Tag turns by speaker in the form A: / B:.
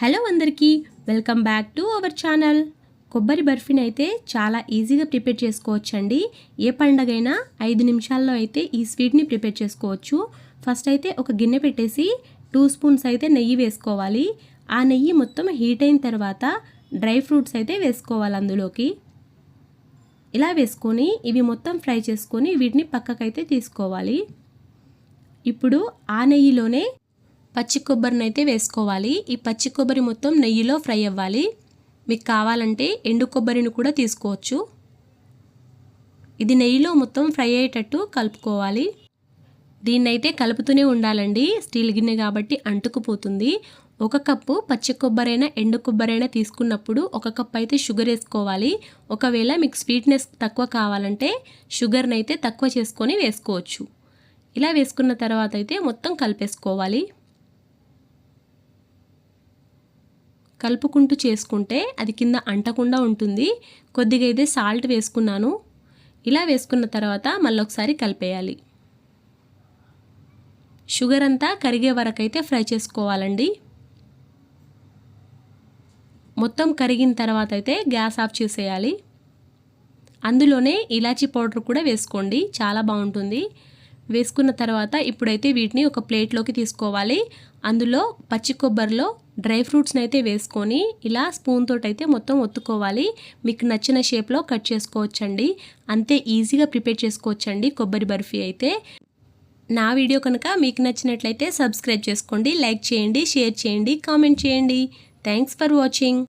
A: Hello అందరికీ welcome back to our channel. కొబ్బరి బర్ఫీని అయితే చాలా ఈజీగా ప్రిపేర్ చేసుకోవచ్చండి. ఏ పండగైనా ఐదు నిమిషాల్లో అయితే ఈ స్వీట్ని ప్రిపేర్ చేసుకోవచ్చు. ఫస్ట్ అయితే ఒక గిన్నె పెట్టేసి టూ స్పూన్స్ అయితే నెయ్యి వేసుకోవాలి. ఆ నెయ్యి మొత్తం హీట్ అయిన తర్వాత డ్రై ఫ్రూట్స్ అయితే వేసుకోవాలి అందులోకి. ఇలా వేసుకొని ఇవి మొత్తం ఫ్రై చేసుకొని వీటిని పక్కకైతే తీసుకోవాలి. ఇప్పుడు ఆ నెయ్యిలోనే పచ్చి కొబ్బరిని అయితే వేసుకోవాలి. ఈ పచ్చి కొబ్బరి మొత్తం నెయ్యిలో ఫ్రై అవ్వాలి. మీకు కావాలంటే ఎండు కొబ్బరిని కూడా తీసుకోవచ్చు. ఇది నెయ్యిలో మొత్తం ఫ్రై అయ్యేటట్టు కలుపుకోవాలి. దీన్నైతే కలుపుతూనే ఉండాలండి. స్టీల్ గిన్నె కాబట్టి అంటుకుపోతుంది. ఒక కప్పు పచ్చి కొబ్బరైనా ఎండు కొబ్బరైనా తీసుకున్నప్పుడు ఒక కప్ అయితే షుగర్ వేసుకోవాలి. ఒకవేళ మీకు స్వీట్నెస్ తక్కువ కావాలంటే షుగర్ని అయితే తక్కువ చేసుకొని వేసుకోవచ్చు. ఇలా వేసుకున్న తర్వాత అయితే మొత్తం కలిపేసుకోవాలి. కలుపుకుంటూ చేసుకుంటే అది కింద అంటకుండా ఉంటుంది. కొద్దిగా అయితే సాల్ట్ వేసుకున్నాను. ఇలా వేసుకున్న తర్వాత మళ్ళీ ఒకసారి కలిపేయాలి. షుగర్ అంతా కరిగే వరకు అయితే ఫ్రై చేసుకోవాలండి. మొత్తం కరిగిన తర్వాత అయితే గ్యాస్ ఆఫ్ చేసేయాలి. అందులోనే ఇలాచీ పౌడర్ కూడా వేసుకోండి. చాలా బాగుంటుంది. వేసుకున్న తర్వాత ఇప్పుడైతే వీటిని ఒక ప్లేట్లోకి తీసుకోవాలి. అందులో పచ్చి కొబ్బరిలో డ్రై ఫ్రూట్స్ని అయితే వేసుకొని ఇలా స్పూన్ అయితే మొత్తం ఒత్తుకోవాలి. మీకు నచ్చిన షేప్లో కట్ చేసుకోవచ్చండి. అంతే ఈజీగా ప్రిపేర్ చేసుకోవచ్చండి కొబ్బరి బర్ఫీ అయితే. నా వీడియో కనుక మీకు నచ్చినట్లయితే సబ్స్క్రైబ్ చేసుకోండి లైక్ చేయండి షేర్ చేయండి కామెంట్ చేయండి. Thanks for watching.